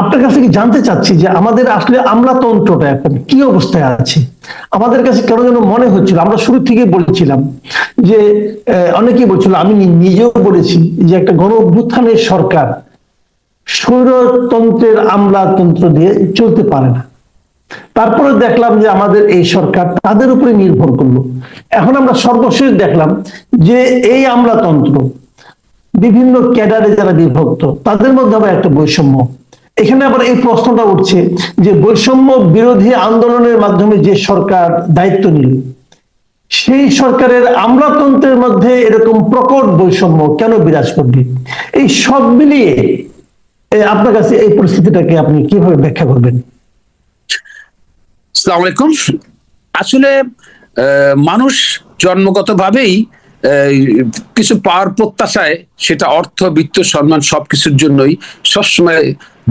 আপনার কাছে কি জানতে চাচ্ছি যে আমাদের আসলে আমলাতন্ত্রটা এখন কি অবস্থায় আছে? আমাদের কাছে কেন যেন মনে হচ্ছিল, আমরা শুরু থেকে বলেছিলাম যে অনেকেই বলছিল, আমি নিজেও বলেছি যে একটা গণ অভ্যুত্থানের সরকার স্বৈরতন্ত্রের আমলাতন্ত্র দিয়ে চলতে পারে না। তারপরে দেখলাম যে আমাদের এই সরকার তাদের উপরে নির্ভর করল। এখন আমরা সর্বশেষ দেখলাম যে এই আমলাতন্ত্র বিভিন্ন ক্যাডারে যারা বিভক্ত, তাদের মধ্যে আবার একটা বৈষম্য। এখানে আবার এই প্রশ্নটা উঠছে যে বৈষম্য বিরোধী আন্দোলনের মাধ্যমে যে সরকার দায়িত্ব নিল, সেই সরকারের আমলাতন্ত্রের মধ্যে এরকম প্রকট বৈষম্য কেন বিরাজ করবে? এই সব মিলিয়ে আপনার কাছে এই পরিস্থিতিটাকে আপনি কীভাবে ব্যাখ্যা করবেন? আলাইকুম। আসলে মানুষ জন্মগতভাবেই কিছু পাওয়ার প্রত্যাশায়, সেটা অর্থ, বিত্ত, সম্মান সবকিছুর জন্যই সবসময়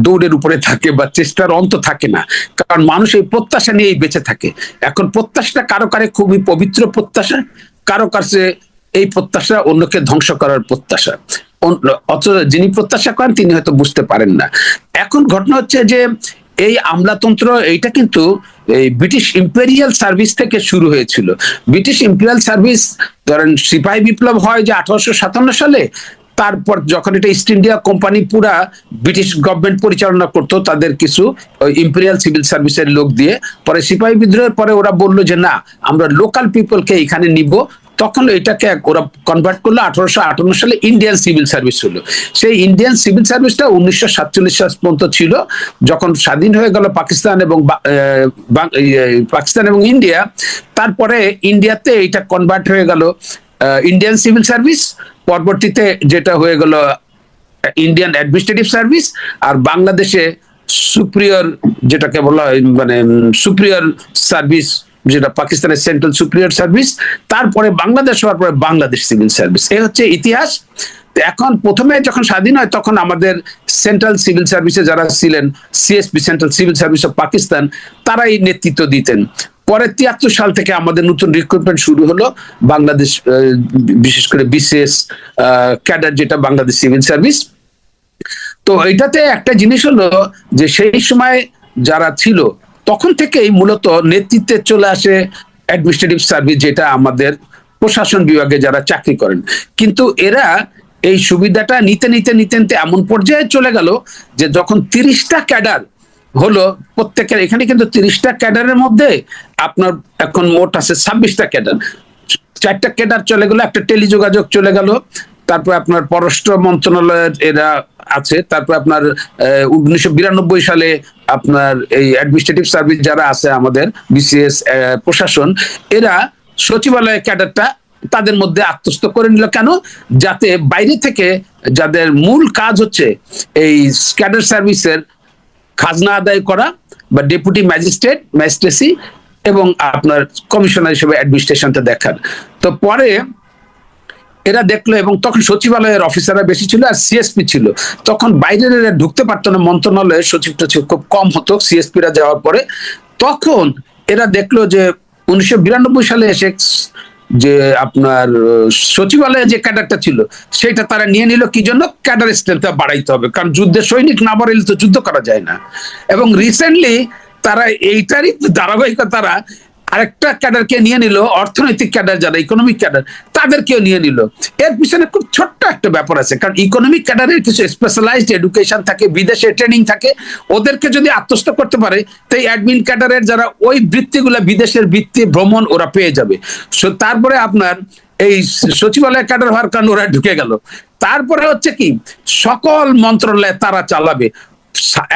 দৌড়ের উপরে থাকে বা চেষ্টার অন্ত থাকে না। কারণ মানুষ এই প্রত্যাশা নিয়েই বেঁচে থাকে। এখন প্রত্যাশাটা কারও কারে খুবই পবিত্র প্রত্যাশা, কারও কাছে এই প্রত্যাশা অন্যকে ধ্বংস করার প্রত্যাশা। অথচ যিনি প্রত্যাশা করেন, তিনি হয়তো বুঝতে পারেন না। এখন ঘটনা হচ্ছে যে এই আমলাতন্ত্র, এইটা কিন্তু এই ব্রিটিশ ইম্পেরিয়াল সার্ভিস থেকে শুরু হয়েছিল। ব্রিটিশ ইম্পেরিয়াল সার্ভিস, ধরেন সিপাহী বিপ্লব হয় যে আঠারোশো সাতান্ন সালে তারপর যখন এটা ইস্ট ইন্ডিয়া কোম্পানি পুরা ব্রিটিশ গভর্নমেন্ট পরিচালনা করতো, তাদের কিছু ইম্পেরিয়াল সিভিল সার্ভিসের লোক দিয়ে, পরে সিপাহী বিদ্রোহের পরে ওরা বলল যে, না, আমরা লোকাল পিপলকে এখানে নিব। তখন এটাকে ওরা কনভার্ট করল আঠারোশো আটান্ন সালে ইন্ডিয়ান সিভিল সার্ভিস হলো। সেই ইন্ডিয়ান সিভিল সার্ভিসটা উনিশশো সাতচল্লিশ সাল পর্যন্ত ছিল, যখন স্বাধীন হয়ে গেল পাকিস্তান এবং পাকিস্তান এবং ইন্ডিয়া তারপরে ইন্ডিয়াতে এটা কনভার্ট হয়ে গেল। ইন্ডিয়ান সিভিল সার্ভিস পরবর্তীতে যেটা হয়ে গেল ইন্ডিয়ান অ্যাডমিনিস্ট্রেটিভ সার্ভিস আর বাংলাদেশে সুপ্রিয়র যেটাকে বলা হয় মানে সুপ্রিয়র সার্ভিস যেটা পাকিস্তানের সেন্ট্রাল সুপ্রিয়র সার্ভিস তারপরে বাংলাদেশ হওয়ার পরে বাংলাদেশ সিভিল সার্ভিস এই হচ্ছে ইতিহাস। এখন প্রথমে যখন স্বাধীন হয়, তখন আমাদের সেন্ট্রাল সিভিল সার্ভিসে যারা ছিলেন CSP central civil service of Pakistan তারাই নেতৃত্ব দিতেন। পরে তিয়াত্তর সাল থেকে আমাদের নতুন রিক্রুটমেন্ট শুরু হলো। বাংলাদেশ বিশেষ করে বিশেষ ক্যাডার যেটা বাংলাদেশ সিভিল সার্ভিস। তো এটাতে একটা জিনিস হলো যে সেই সময় যারা ছিল, তখন থেকেই মূলত নেতৃত্বে চলে আসে অ্যাডমিনিস্ট্রেটিভ সার্ভিস যেটা আমাদের প্রশাসন বিভাগে যারা চাকরি করেন। কিন্তু এরা এই সুবিধাটা নিতে নিতে নিতে নিতে এমন পর্যায়ে চলে গেল যে যখন তিরিশটা ক্যাডার হলো প্রত্যেকের, এখানে কিন্তু তিরিশটা ক্যাডারের মধ্যে আপনার এখন মোট আছে ছাব্বিশটা ক্যাডার। চারটা ক্যাডার চলে গেল, একটা টেলিযোগাযোগ চলে গেল, তারপর আপনার পররাষ্ট্র মন্ত্রণালয়ের এরা আছে, তারপর আপনার উনিশশো বিরানব্বই সালে আপনার এই অ্যাডমিনিস্ট্রেটিভ সার্ভিস যারা আছে আমাদের বিসিএস প্রশাসন, এরা সচিবালয় ক্যাডারটা তাদের মধ্যে আত্মস্থ করে নিল। কেন? যাতে বাইরে থেকে যাদের মূল কাজ হচ্ছে এই ক্যাডার সার্ভিসের খাজনা আদায় করা বা ডেপুটি ম্যাজিস্ট্রেট ম্যাজিস্ট্রেসি এবং আপনার কমিশনার হিসেবে অ্যাডমিনিস্ট্রেশনটা দেখার তো পরে এরা দেখল এবং তখন সচিবালয়ের অফিসাররা বেশি ছিল আর সিএসপি ছিল। তখন বাইরের এরা ঢুকতে পারতো না মন্ত্রণালয়ে সচিব টচিব খুব কম হতো সিএসপিরা যাওয়ার পরে। তখন এরা দেখল যে উনিশশো বিরানব্বই সালে এসে যে আপনার সচিবালয়ে যে ক্যাডারটা ছিল, সেটা তারা নিয়ে নিল। কি জন্য? ক্যাডার স্ট্রেংথটা বাড়াইতে হবে। কারণ যুদ্ধে সৈনিক না বাড়াইলে তো যুদ্ধ করা যায় না। এবং রিসেন্টলি তারা এইটারই ধারাবাহিকতা তারা আরেকটা ক্যাডারকে নিয়ে নিল, অর্থনৈতিক ক্যাডার যারা ইকোনমিক ক্যাডার, তাদেরকেও নিয়ে নিল। এর পিছনে খুব ছোট্ট একটা ব্যাপার আছে, কারণ ইকোনমিক ক্যাডারের কিছু স্পেশালাইজড এডুকেশন থাকে, বিদেশে ট্রেনিং থাকে, ওদেরকে যদি আত্মস্থ করতে পারে তাই অ্যাডমিন ক্যাডারের যারা, ওই বৃত্তিগুলো বিদেশের বৃত্তি, ভ্রমণ ওরা পেয়ে যাবে। সো তারপরে আপনার এই সচিবালয় ক্যাডার হওয়ার কারণে ওরা ঢুকে গেল। তারপরে হচ্ছে কি, সকল মন্ত্রণালয় তারা চালাবে।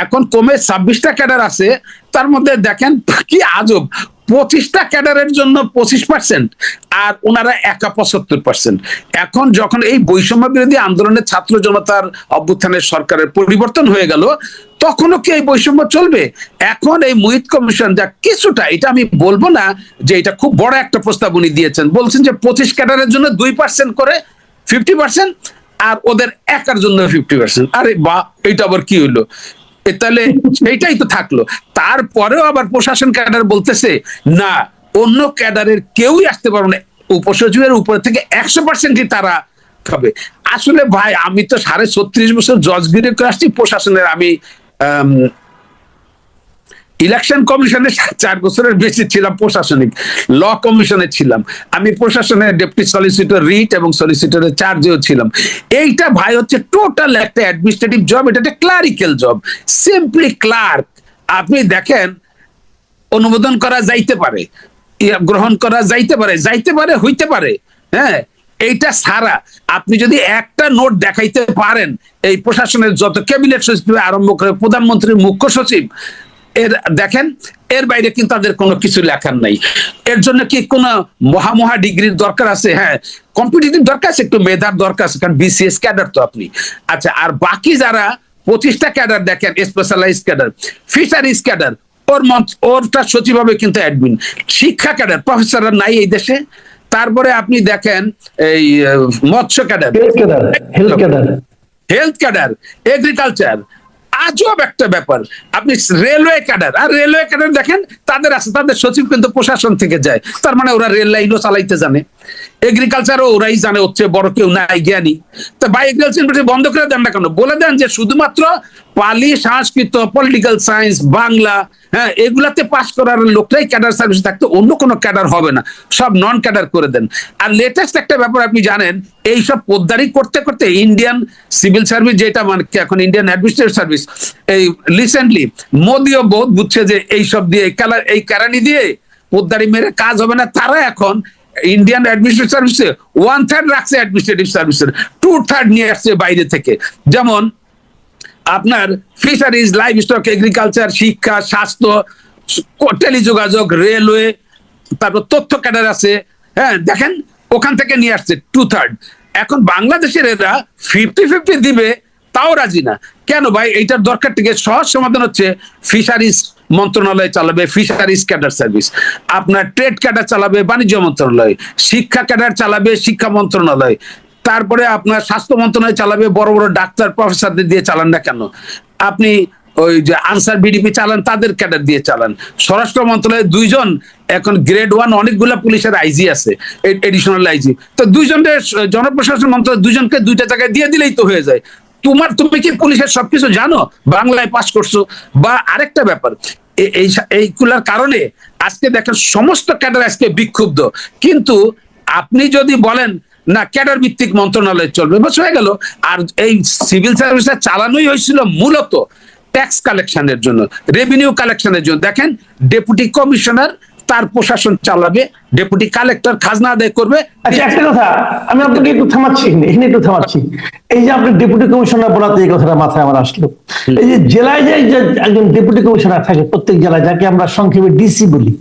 এখন কমে ছাব্বিশটা ক্যাডার আছে, তার মধ্যে দেখেন কি আজব পঁচিশটা ক্যাডারের জন্য পঁচিশ পার্সেন্ট আর ওনারা একা পঁচাত্তর পার্সেন্ট এখন যখন এই বৈষম্য বিরোধী আন্দোলনের ছাত্র জনতার অভ্যুত্থানের সরকারের পরিবর্তন হয়ে গেল, তখনও কি এই বৈষম্য চলবে? এখন এই মুহিত কমিশন যা কিছুটা, এটা আমি বলব না যে এটা খুব বড় একটা প্রস্তাব উনি দিয়েছেন। বলছেন যে পঁচিশ ক্যাডারের জন্য দুই পার্সেন্ট করে ফিফটি পার্সেন্ট আর ওদের একার জন্য ফিফটি পার্সেন্ট আরে বা এইটা আবার কি হইল? এ তাহলে সেইটাই তো থাকল। তারপরেও আবার প্রশাসন ক্যাডার বলতেছে, না, অন্য ক্যাডারের কেউই আসতে পারবে না। উপসচিবের উপরে থেকে একশো পার্সেন্টই তারা হবে আসলে ভাই, আমি তো সাড়ে ছত্রিশ বছর জজগিরি করে আসছি, প্রশাসনের আমি ইলেকশন কমিশনে চার বছরের বেশি ছিলাম প্রশাসনিক, ল কমিশনে ছিলাম। আমি প্রশাসনের ডেপুটি সলিসিটর রিট এবং সলিসিটরের চার্জেও ছিলাম। এইটা ভাই হচ্ছে টোটাল একটা অ্যাডমিনিস্ট্রেটিভ জব এটা একটা ক্লারিক্যাল জব সিম্পলি ক্লার্ক আপনি দেখেন, অনুমোদন করা যাইতে পারে গ্রহণ করা যাইতে পারে যাইতে পারে, হইতে পারে হ্যাঁ? এইটা সারা। আপনি যদি একটা নোট দেখাইতে পারেন, এই প্রশাসনের যত ক্যাবিনেট সচিব, আরম্ভ করে প্রধানমন্ত্রীর মুখ্য সচিব এর দেখেন এর বাইরে কিন্তু তাদের কোনো কিছু লেখার নাই। এর জন্য কি কোনো মহা মহা ডিগ্রির দরকার আছে? হ্যাঁ কম্পিটিটিভ দরকার আছে একটু মেধার দরকার আছে কারণ বিসিএস ক্যাডার তো আপনি। আচ্ছা আর বাকি যারা পঁচিশটা ক্যাডার দেখেন স্পেশালাইজ ক্যাডার ফিশারিজ ক্যাডার ওর মন্ত্র ওরটা সচিব হবে কিন্তু অ্যাডমিন শিক্ষা ক্যাডার প্রফেসররা নাই এই দেশে। তারপরে আপনি দেখেন এই মৎস্য cadre health cadre health cadre agriculture আজব একটা ব্যাপার। আপনি রেলওয়ে ক্যাডার, আর রেলওয়ে ক্যাডার দেখেন, তাদের আছে, তাদের সচিব কিন্তু প্রশাসন থেকে যায়। তার মানে ওরা রেল লাইনও চালাইতে জানে। এগ্রিকালচারও ওরাই জানে হচ্ছে, বড় কেউ নাই, জ্ঞানী। তা এগ্রিকালচার বন্ধ করে দেন না কেন? বলে দেন যে শুধুমাত্র পালি, সংস্কৃত পলিটিক্যাল সায়েন্স বাংলা হ্যাঁ এগুলাতে পাশ করার ক্যাডার সার্ভিস থাকতে অন্য কোনো ক্যাডার হবে না। সব নন ক্যাডার করে দেন। আর লেটেস্ট একটা ব্যাপার আপনি জানেন এই সব পোদ্দারি করতে করতে ইন্ডিয়ান সিভিল সার্ভিস যেটা মানে এখন ইন্ডিয়ান অ্যাডমিনিস্ট্রেটিভ সার্ভিস এই রিসেন্টলি মোদিও বোধ বুঝছে যে এই সব দিয়ে, এই ক্যারানি দিয়ে পোদ্দারি মেরে কাজ হবে না। তারা এখন ইন্ডিয়ান অ্যাডমিনিস্ট্রেটিভ সার্ভিসে ওয়ান থার্ড রাখছে অ্যাডমিনিস্ট্রেটিভ সার্ভিসের টু থার্ড নিয়ে আসছে বাইরে থেকে। যেমন, আপনার ফিশারিজ লাইভ স্টক এগ্রিকালচার শিক্ষা, স্বাস্থ্য টেলিযোগাযোগ রেলওয়ে তারপর তথ্য ক্যাডার আছে। হ্যাঁ দেখেন, ওখান থেকে নিয়ে আসছে টু থার্ড এখন বাংলাদেশের এরা ফিফটি ফিফটি দিবে, তাও রাজি না। কেন ভাই? এইটার দরকার থেকে সহজ সমাধান হচ্ছে ফিশারিজ মন্ত্রণালয় চালাবে ফিশারিজ ক্যাডার সার্ভিস আপনার ট্রেড ক্যাডার চালাবে, বাণিজ্য মন্ত্রণালয়। শিক্ষা ক্যাডার চালাবে, শিক্ষা মন্ত্রণালয়। তারপরে আপনার স্বাস্থ্য মন্ত্রণালয় চালাবে, বড় বড় ডাক্তার প্রফেসরদের দিয়ে চালান না কেন? আপনি ওই যে আনসার বিডিপি চালান, তাদের ক্যাডার দিয়ে চালান। স্বরাষ্ট্র মন্ত্রণালয়ে দুইজন, এখন গ্রেড ওয়ান অনেকগুলা পুলিশের আইজি আছে এডিশনাল আইজি তো দুইজনের জনপ্রশাসন মন্ত্রণালয় দুজনকে দুইটা জায়গায় দিয়ে দিলেই তো হয়ে যায়। তোমার, তুমি কি পুলিশের সবকিছু জানো? বাংলায় পাস করছ। বা আরেকটা ব্যাপার এই এইগুলার কারণে আজকে দেখেন সমস্ত ক্যাডার আজকে বিক্ষুব্ধ। কিন্তু আপনি যদি বলেন, না, ক্যাডার ভিত্তিক মন্ত্রণালয় চলবে, বস হয়ে গেল। আর এই সিভিল সার্ভিসটা চালানোই হয়েছিল মূলত ট্যাক্স কালেকশনের জন্য রেভিনিউ কালেকশনের জন্য। দেখেন ডেপুটি কমিশনার তার প্রশাসন চালাবে ডেপুটি কালেক্টর খাজনা আদায় করবে। আচ্ছা একটা কথা আমি আপনাকে একটু থামাচ্ছি এখানে একটু থামাচ্ছি। এই যে আপনি ডেপুটি কমিশনার বলাতে এই কথাটা মাথায় আমার আসলো। এই যে জেলায় যে যে একজন ডেপুটি কমিশনার থাকে প্রত্যেক জেলায় যাকে আমরা সংক্ষেপে ডিসি বলি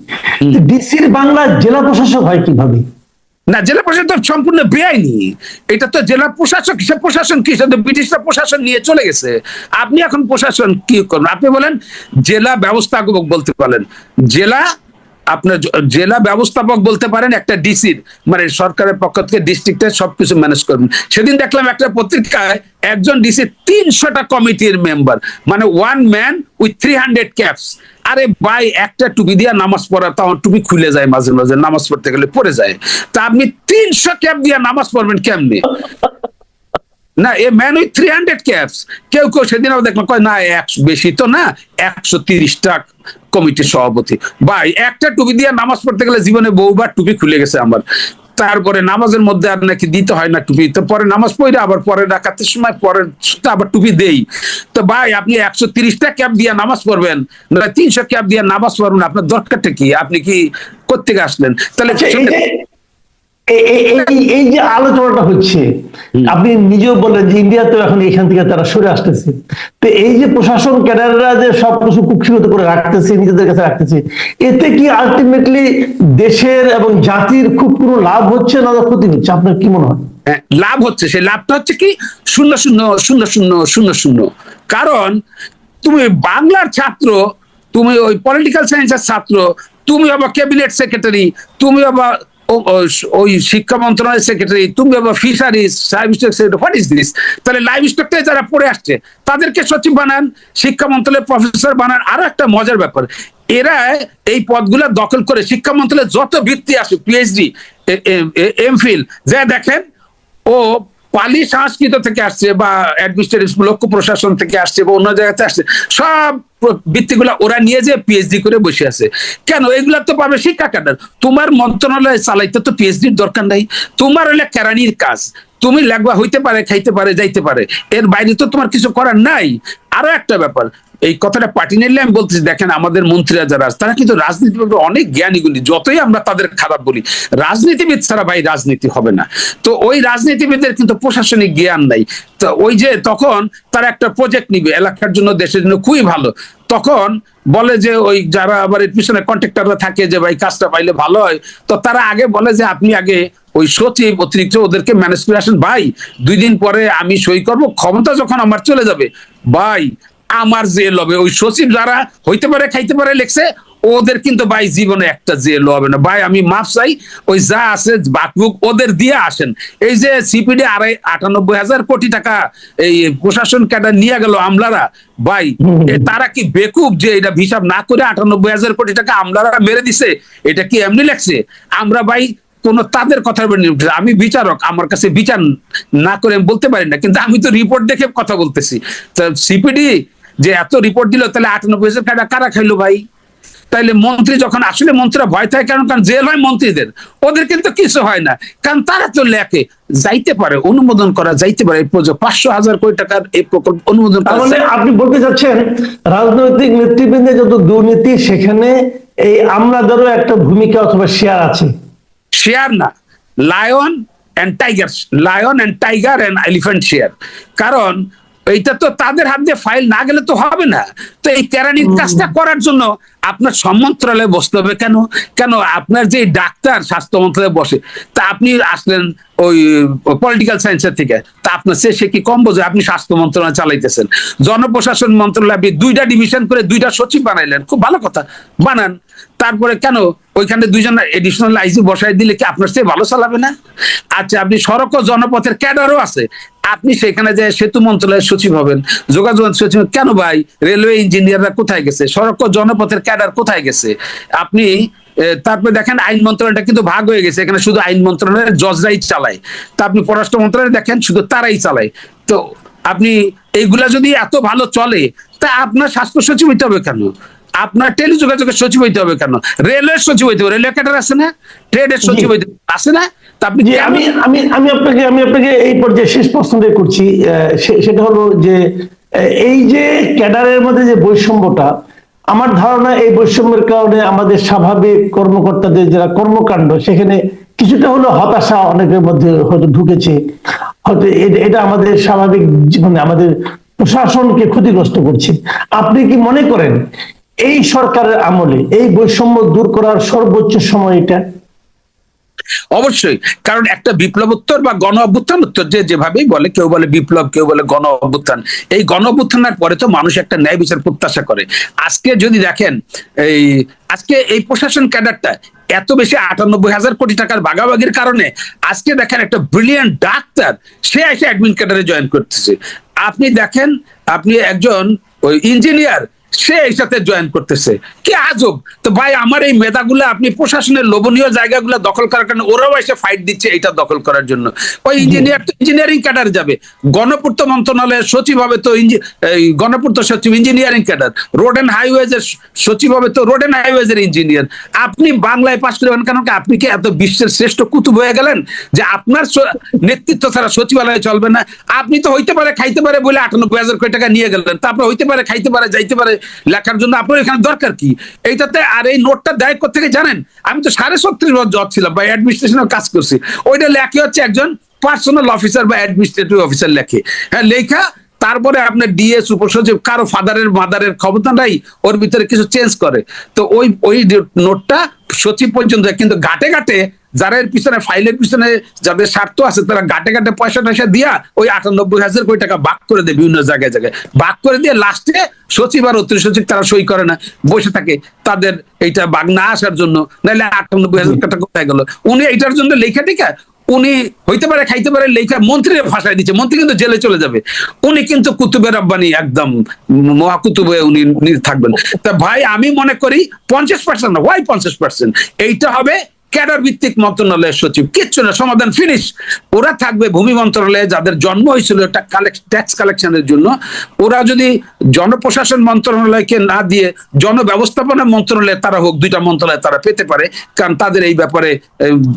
ডিসির বাংলা জেলা প্রশাসক হয় কীভাবে? না জেলা প্রশাসন তো সম্পূর্ণ বেআইনি। এটা তো জেলা প্রশাসক হিসেবে প্রশাসন কি হিসেবে? ব্রিটিশরা প্রশাসন নিয়ে চলে গেছে। আপনি এখন প্রশাসন কি করবেন? আপনি বলেন জেলা ব্যবস্থাপক বলতে পারেন। জেলা আপনার জেলা ব্যবস্থাপক বলতে পারেন, একটা ডিসির মানে সরকারের পক্ষ থেকে ডিস্ট্রিক্টের সবকিছু ম্যানেজ করবেন। সেদিন দেখলাম একটা পত্রিকায় একজন ডিসি তিনশোটা কমিটির মেম্বার মানে one man with three hundred caps আরে ভাই, একটা টুপি দিয়া নামাজ পড়া তো আমার টুপি খুলে যায় মাঝে মাঝে, নামাজ পড়তে গেলে পড়ে যায়। তা আপনি তিনশো ক্যাপ দিয়া নামাজ পড়বেন কেমনি? না a man with three hundred caps কেউ কেউ সেদিন আবার দেখলাম কয় না একশো বেশি তো না একশো তিরিশটা কমিটির সভাপতি। ভাই একটা টুপি দিয়ে নামাজ পড়তে গেলে জীবনে বহুবার টুপি খুলে গেছে আমার। তারপরে নামাজের মধ্যে আর নাকি দিতে হয় না টুপি। তো পরে নামাজ পড়ে আবার পরে ডাকাতের সময় পরে আবার টুপি দেই। তো ভাই আপনি একশো তিরিশটা ক্যাপ দিয়ে নামাজ পড়বেন না তিনশো ক্যাপ দিয়ে নামাজ পড়বেন আপনার দরকারটা কি? আপনি কি কোথেকে আসলেন? তাহলে আচ্ছা এই যে এই- এই- এই- এই যে আলোচনাটা হচ্ছে আপনি নিজেও বললেন যে এখন এখান থেকে তারা সরে আসতেছে। তো এই যে প্রশাসন ক্যাডাররা যে সবকিছু কুক্ষিগত করে রাখতেছে নিজেদের কাছে রাখতেছে এতে কি আলটিমেটলি দেশের এবং জাতির খুব কোনো লাভ হচ্ছে না ক্ষতি হচ্ছে? আপনার কি মনে হয়? হ্যাঁ, লাভ হচ্ছে। সেই লাভটা হচ্ছে কি? শূন্য শূন্য শূন্য শূন্য শূন্য শূন্য। কারণ তুমি বাংলার ছাত্র তুমি ওই পলিটিক্যাল সায়েন্সের ছাত্র তুমি আবার ক্যাবিনেট সেক্রেটারি তুমি আবার ওই শিক্ষা মন্ত্রণালয়ের সেক্রেটারি তুমি আবার fisheries stock secretary what is this তাহলে লাইভ স্টকটাই যারা পড়ে আসছে, তাদেরকে সচিব বানান, শিক্ষা মন্ত্রণালয়ের প্রফেসর বানান, আরও একটা মজার ব্যাপার। এরা এই পদগুলা দখল করে শিক্ষা মন্ত্রণালয়ের যত বৃত্তি আসে পিএইচডি এম এমফিল যা দেখেন, ও পালি সংস্কৃত থেকে আসছে বা অ্যাডমিনিস্ট্রেটিভ লোক প্রশাসন থেকে আসছে বা অন্য জায়গাতে আসছে, সব বৃত্তিগুলো ওরা নিয়ে যে পিএইচডি করে বসে আছে। কেন? এগুলা তো পাবে শিক্ষা ক্যাডার তোমার মন্ত্রণালয় চালাইতে তো পিএইচডির দরকার নাই। তোমার হলে কেরানির কাজ। তুমি লাগবা হইতে পারে, খাইতে পারে, যাইতে পারে। এর বাইরে তো তোমার কিছু করার নাই। আরও একটা ব্যাপার এই কথাটা পার্টি নিলে আমি বলতেছি, দেখেন আমাদের মন্ত্রীরা যারা তারা কিন্তু রাজনীতি অনেক জ্ঞানীগুলি যতই আমরা তাদের খারাপ বলি, রাজনীতিবিদ ছাড়া ভাই রাজনীতি হবে না। তো ওই রাজনীতিবিদের কিন্তু প্রশাসনিক জ্ঞান নাই। তো ওই যে তখন তারা একটা প্রজেক্ট নিবে, এলাকার জন্য, দেশের জন্য খুবই ভালো। তখন বলে যে ওই যারা আবার এর পিছনে কন্ট্রাক্টররা থাকে যে, ভাই, কাজটা পাইলে ভালো হয়। তো তারা আগে বলে যে, আপনি আগে ওই সচিব অতিরিক্ত ওদেরকে ম্যানেজ করে আসেন। ভাই, দুই দিন পরে আমি সই করব, ক্ষমতা যখন আমার চলে যাবে। ভাই আমার জেল হবে। ওই সচিব যারা হইতে পারে, খাইতে পারে, লেখছে, ওদের কিন্তু ভাই জীবনে একটা জেল হবে না। ভাই, আমি মাপ চাই, ওই যা আছে, বাকবুক, ওদের দিয়ে আসেন। এই যে সিপিডি আড়াই, আটানব্বই হাজার কোটি টাকা এই প্রশাসন ক্যাডার নিয়ে গেল আমলারা, ভাই তারা কি বেকুব যে এটা হিসাব না করে আটানব্বই হাজার কোটি টাকা আমলারা মেরে দিছে? এটা কি এমনি লাগছে আমরা ভাই কোন তাদের কথা। আমি বিচারক, আমার কাছে বিচার না করে বলতে পারি না, কিন্তু আমি তো রিপোর্ট দেখে কথা বলতেছি। সিপিডি যে এত রিপোর্ট দিল তাহলে আটানব্বই হাজার টাকা কারা খাইলো ভাই? তাইলে মন্ত্রী যখন আসলে মন্ত্রীরা ভয় থাকে কারণ কারণ জেল হয় মন্ত্রীদের। ওদের কিন্তু কিছু হয় না। কারণ তারা তো লেখে যাইতে পারে অনুমোদন করা যাইতে পারে পাঁচশো হাজার কোটি টাকার এই প্রকল্প অনুমোদন মানে। আপনি বলতে চাচ্ছেন রাজনৈতিক নেতৃবৃন্দে যত দুর্নীতি সেখানে এই আমলাদেরও একটা ভূমিকা অথবা শেয়ার আছে। শেয়ার না। Lion and tiger lion and tiger and elephant share কারণ এইটা তো তাদের হাত দিয়ে ফাইল না গেলে তো হবে না। তো এই কেরানির কাজটা করার জন্য আপনার সব মন্ত্রালয়ে বসতে হবে। কেন? কেন? আপনার যে ডাক্তার স্বাস্থ্য মন্ত্রালয়ে বসে। তা আপনি আসলেন ওই পলিটিক্যাল সায়েন্সের থেকে। তা আপনার সে কি কম বোঝে? আপনি স্বাস্থ্য মন্ত্রণালয় চালাইতেছেন। জনপ্রশাসন মন্ত্রণালয়, আপনি দুইটা ডিভিশন করে দুইটা সচিব বানাইলেন। খুব ভালো কথা। বানান। তারপরে কেন? ওইখানে দুইজন এডিশনাল আইজি বসাই দিলে কি আপনার সে ভালো চালাবে না? আচ্ছা আপনি সড়ক ও জনপথের ক্যাডারও আছে। আপনি সেখানে যে সেতু মন্ত্রণালয়ের সচিব হবেন। যোগাযোগ সচিব কেন ভাই? রেলওয়ে ইঞ্জিনিয়াররা কোথায় গেছে? সড়ক ও জনপথের ক্যাডার কোথায় গেছে? আপনি তারপরে দেখেন আইন মন্ত্রণালয়টা কিন্তু ভাগ হয়ে গেছে। এখানে শুধু আইন মন্ত্রণালয়ের জজরাই চালায়। তা আপনি পররাষ্ট্র মন্ত্রণালয় দেখেন শুধু তারাই চালায়। তো আপনি এইগুলা যদি এত ভালো চলে তা আপনার স্বাস্থ্য সচিব হইতে হবে কেন? আপনার টেলিযোগাযোগের সচিব হইতে হবে কেন? রেলওয়ের সচিব হইতে হবে। রেলওয়ে ক্যাডার আছে না? ট্রেডের সচিব হইতে আছে না? তা আপনি আমি আমি আমি আপনাকে আমি আপনাকে এই পর্যায়ে শেষ প্রশ্নটাই করছি। আহ, সেটা হলো যে এই যে ক্যাডারের মধ্যে যে বৈষম্যটা আমার ধারণা এই বৈষম্যের কারণে আমাদের স্বাভাবিক কর্মকর্তাদের যারা কর্মকাণ্ড, সেখানে কিছুটা হলো হতাশা অনেকের মধ্যে হয়তো ঢুকেছে। হয়তো এটা আমাদের স্বাভাবিক জীবনে, আমাদের প্রশাসনকে ক্ষতিগ্রস্ত করছে। আপনি কি মনে করেন, এই সরকারের আমলে এই বৈষম্য দূর করার সর্বোচ্চ সময় এটা? অবশ্যই। কারণ একটা বিপ্লবোত্তর বা গণ অভ্যুত্থান উত্তর যে যেভাবেই বলে, কেউ বলে বিপ্লব, কেউ বলে গণ অভ্যুত্থান। এই গণ অভ্যুত্থানের পরে তো মানুষ একটা ন্যায় বিচার প্রত্যাশা করে। আজকে যদি দেখেন, এই আজকে এই প্রশাসন ক্যাডারটা এত বেশি আটানব্বই হাজার কোটি টাকার ভাগাভাগির কারণে আজকে দেখেন একটা ব্রিলিয়ান্ট ডাক্তার, সে এসে অ্যাডমিন ক্যাডারে জয়েন করতেছে। আপনি দেখেন, আপনি একজন ওই ইঞ্জিনিয়ার সে এই সাথে জয়েন করতেছে। কি আজব? তো ভাই আমার এই মেধাগুলো আপনি প্রশাসনের লোভনীয় জায়গাগুলো দখল করার কারণে ওরাও এসে ফাইট দিচ্ছে এটা দখল করার জন্য। ওই ইঞ্জিনিয়ার তো ইঞ্জিনিয়ারিং ক্যাডার যাবে। গণপূর্ত মন্ত্রণালয়ের সচিব হবে তো গণপূর্ত সচিব engineering cadre road and highways এর সচিব হবে তো রোড এন্ড হাইওয়েজ এর ইঞ্জিনিয়ার আপনি বাংলায় পাশ করবেন কেন? কি আপনি কি এত বিশ্বের শ্রেষ্ঠ কুতুব হয়ে গেলেন? যে আপনার নেতৃত্ব ছাড়া সচিবালয়ে চলবে না। আপনি তো হইতে পারে খাইতে পারে বলে আটানব্বই হাজার কোটি টাকা নিয়ে গেলেন। তারপর হইতে পারে খাইতে পারে যাইতে পারে। লেখার জন্য আপনার এখানে দরকার কি? এইটাতে আর এই নোটটা দেয় থেকে জানেন? আমি তো সাড়ে ছত্রিশ বছর জব ছিলাম বা অ্যাডমিনিস্ট্রেশনের কাজ করছি। ওইটা লেখে হচ্ছে একজন পার্সোনাল অফিসার বা অ্যাডমিনিস্ট্রেটিভ অফিসার লেখে। হ্যাঁ লেখা, তারপরে আপনার ডিএস উপসচিব, কারও ফাদারের মাদারের ক্ষমতা নাই, ওর ভিতরে কিছু চেঞ্জ করে। তো ওই ওই নোটটা সচিব পর্যন্ত, কিন্তু ঘাটে ঘাটে যারা এর পিছনে ফাইলের পিছনে যাদের স্বার্থ আছে, তারা ঘাটে ঘাটে পয়সা টয়সা দিয়া ওই আটানব্বই হাজার কোটি টাকা বাক করে দেয় বিভিন্ন জায়গায় জায়গায়। বাক করে দিয়ে লাস্টে সচিব আর অতিরিক্ত সচিব তারা সই করে না, বসে থাকে তাদের এইটা বাগ না আসার জন্য নাহলে আটানব্বই হাজার টাকা কোথায় গেল? উনি এইটার জন্য লেখা টিকা, উনি হইতে পারে, খাইতে পারে, লেখা মন্ত্রীর ভাষায় দিচ্ছে, মন্ত্রী কিন্তু জেলে চলে যাবে। উনি কিন্তু কুতুবের আব্বানি, একদম মহাকুতুব হয়ে উনি উনি থাকবেন। তা ভাই, আমি মনে করি পঞ্চাশ পার্সেন্ট না ওয়াই পঞ্চাশ পার্সেন্ট এইটা হবে ক্যাডার ভিত্তিক মন্ত্রণালয়ের সচিব। কিচ্ছু না, সমাধান ফিনিশ ওরা থাকবে ভূমি মন্ত্রণালয়ে, যাদের জন্ম হয়েছিল একটা ট্যাক্স কালেকশনের জন্য। ওরা যদি জনপ্রশাসন মন্ত্রণালয়কে না দিয়ে জনব্যবস্থাপনা মন্ত্রণালয়ে তারা হোক, দুইটা মন্ত্রণালয়ে তারা পেতে পারে। কারণ তাদের এই ব্যাপারে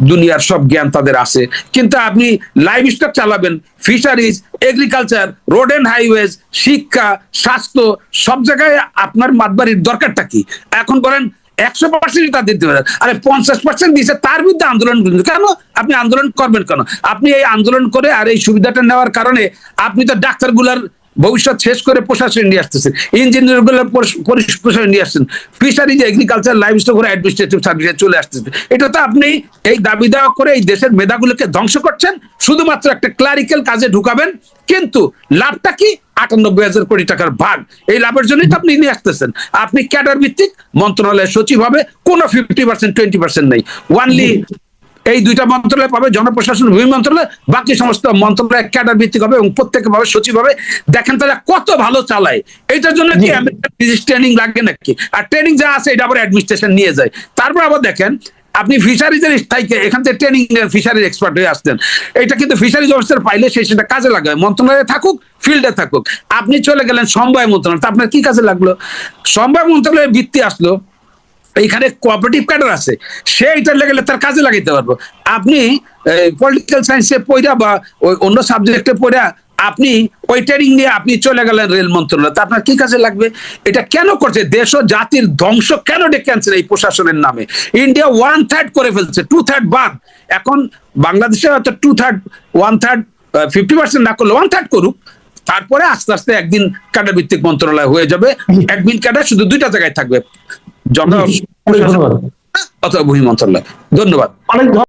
দুনিয়ার সব জ্ঞান তাদের আছে। কিন্তু আপনি লাইভ স্টক চালাবেন fisheries agriculture road and highways শিক্ষা, স্বাস্থ্য, সব জায়গায় আপনার মাতবাড়ির দরকারটা কি? এখন বলেন একশো পার্সেন্ট তা দিতে পারে আরে পঞ্চাশ পার্সেন্ট দিয়েছে, তার বিরুদ্ধে আন্দোলন। কেন আপনি আন্দোলন করবেন কেন আপনি এই আন্দোলন করে আর এই সুবিধাটা নেওয়ার কারণে আপনি তো ডাক্তারগুলার ভবিষ্যৎ শেষ করে প্রশাসন নিয়ে আসতেছেন। ইঞ্জিনিয়ারগুলো প্রশাসন নিয়ে আসছেন। Fisheries agriculture livestock administrative সার্ভিসে চলে আসতেছে। এটা তো আপনি এই দাবি দেওয়া করে এই দেশের মেধাগুলোকে ধ্বংস করছেন, শুধুমাত্র একটা ক্লারিক্যাল কাজে ঢুকাবেন, কিন্তু লাভটা কি? আটানব্বই হাজার কোটি টাকার ভাগ। এই লাভের জন্যই তো আপনি নিয়ে আসতেছেন। আপনি ক্যাডার ভিত্তিক মন্ত্রণালয়ের সচিব হবে, কোনো ফিফটি পার্সেন্ট টোয়েন্টি পার্সেন্ট নেই। ওয়ানলি এই দুইটা মন্ত্রণালয় পাবে জনপ্রশাসন ভূমি মন্ত্রণালয় বাকি সমস্ত মন্ত্রণালয় ক্যাডার ভিত্তিক হবে এবং প্রত্যেকে ভাবে সচিব হবে। দেখেন তারা কত ভালো চালায়। এইটার জন্য কি ট্রেনিং লাগে নাকি? আর ট্রেনিং যা আছে এটা আবার অ্যাডমিনিস্ট্রেশন নিয়ে যায়। তারপর আবার দেখেন আপনি ফিশারিজের স্থায়ীকে এখান থেকে ট্রেনিং ফিশারিজ এক্সপার্ট হয়ে আসতেন এটা কিন্তু ফিশারিজ অফিসার পাইলে সে সেটা কাজে লাগায়। মন্ত্রণালয়ে থাকুক ফিল্ডে থাকুক। আপনি চলে গেলেন সমবায় মন্ত্রণালয়। তা আপনার কি কাজে লাগল? সমবায় মন্ত্রণালয়ের বৃত্তি আসলো। এইখানে কোঅপারেটিভ ক্যাডার আছে। সে এটা লেগেলে তার কাজে লাগাইতে পারব। আপনি পলিটিক্যাল সায়েন্সে পড়া বা ওই অন্য সাবজেক্টে পড়া আপনি ওই ট্রেনিং নিয়ে আপনি চলে গেলেন রেল মন্ত্রণালয়। তা আপনার কি কাজে লাগবে? এটা কেন করছে? দেশ ও জাতির ধ্বংস কেন ডেকে আনছে এই প্রশাসনের নামে? ইন্ডিয়া ওয়ান থার্ড করে ফেলছে টু থার্ড বাদ। এখন বাংলাদেশে হয়তো two third one third fifty percent না করলে ওয়ান থার্ড করুক। তারপরে আস্তে আস্তে একদিন ক্যাডার ভিত্তিক মন্ত্রণালয় হয়ে যাবে। একদিন ক্যাডার শুধু দুইটা জায়গায় থাকবে। জন ধন্যবাদ। অথবা ভূমি মন্ত্রণালয় ধন্যবাদ। অনেক